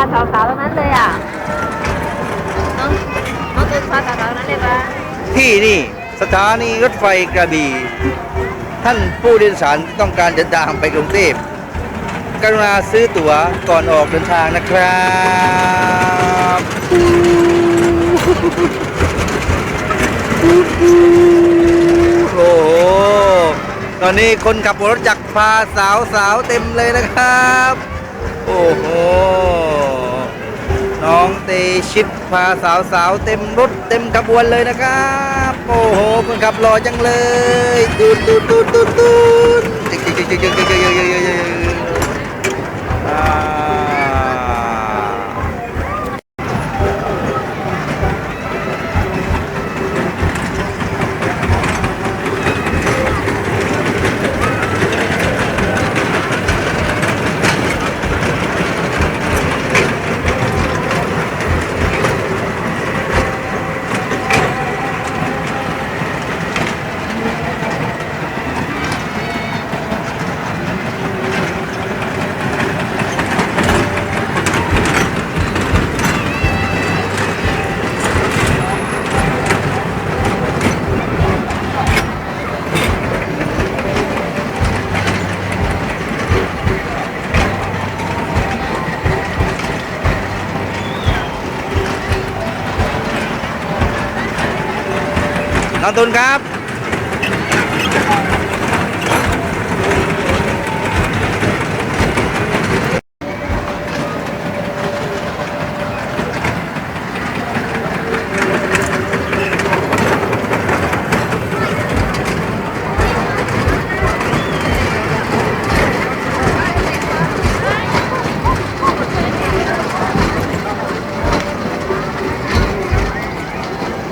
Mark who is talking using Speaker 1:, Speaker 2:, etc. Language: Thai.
Speaker 1: าสาวๆตรงนั้นเลยอะ น้องน้องตูนพาสาวๆตรงนั้นเลยปะ
Speaker 2: ที่นี่สถานีรถไฟกระบี่ ท่านผู้โดยสารที่ต้องการเดินทางไปกรุงเทพกรุณาซื้อตั๋วก่อนออกเดินทางนะครับโอ้โหตอนนี้คนขับรถจักรพาสาวสาวๆเต็มเลยนะครับ โอ้โห เตชิตพาสาวสาวเต็มรถเต็มขบวนเลยนะครับ โอ้โหคนขับรอจังเลยตูนตูนตูนตูนตูน น้องตุนครับ